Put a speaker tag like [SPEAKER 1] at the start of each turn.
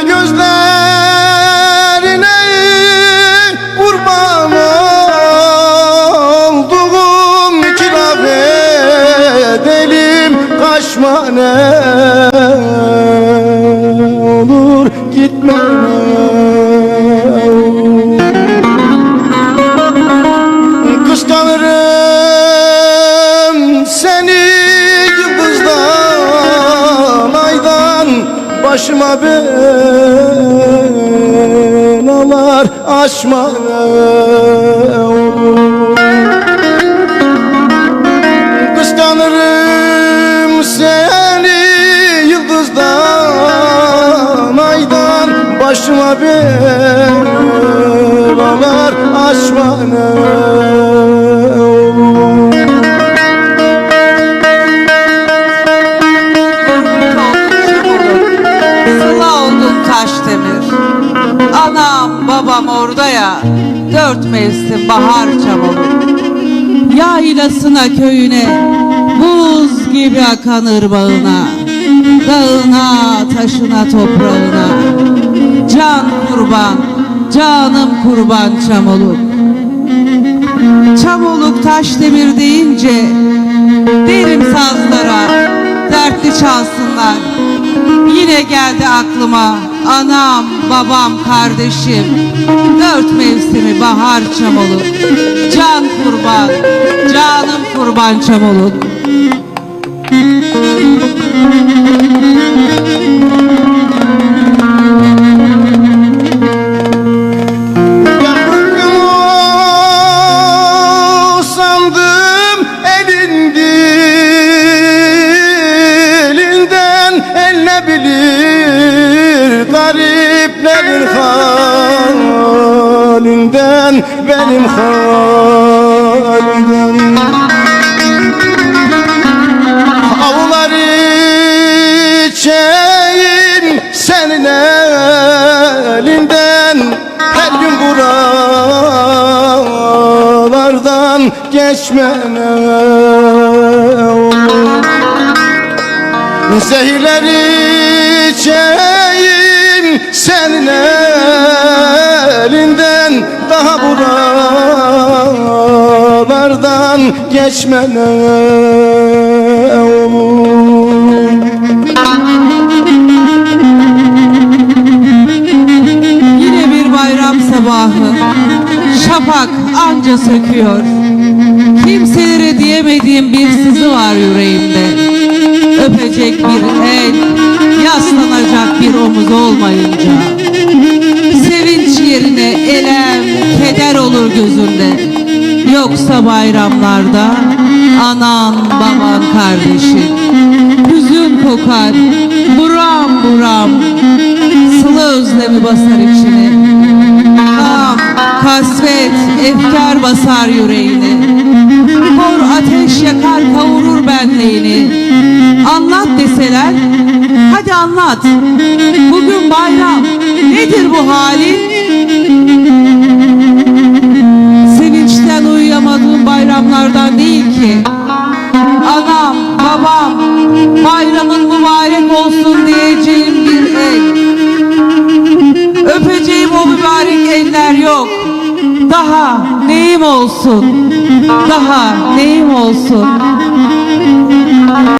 [SPEAKER 1] gözlerine kurban olduğum kiraf edelim kaşmane. Başıma belalar açma ne olur Kıskanırım seni yıldızdan aydan. Başıma belalar açma. ne olur
[SPEAKER 2] babam orada ya Dört mevsim bahar çamuru. Yaylasına köyüne Buz gibi akan ırmağına Dağına taşına toprağına. Can kurban Canım kurban çamoluk Çamoluk taş demir deyince Derim sazlara Dertli çalsınlar. Yine geldi aklıma anam, babam, kardeşim. Dört mevsimi bahar çamolu. Can kurban, canım kurban çamolu.
[SPEAKER 1] Yakın halinden Benim halimden. Avlar içeyim senin elinden. Her gün buralardan geçmene olur. Zehirler içeyim geçmene
[SPEAKER 2] sabahı. Şafak anca söküyor. Kimselere diyemediğim bir sızı var yüreğimde. Öpecek bir el Yaslanacak bir omuz olmayınca. Sevinç yerine elem Keder olur gözünde Yoksa bayramlarda Anan baban kardeşin Hüzün kokar Buram buram Sıla özlemi basar içine. Gam, kasvet, efkar basar yüreğini Kor ateş yakar kavurur benliğini. Anlat deseler Hadi anlat. Bugün bayram Nedir bu halin? mübarek eller yok. Daha neyim olsun? Daha neyim olsun?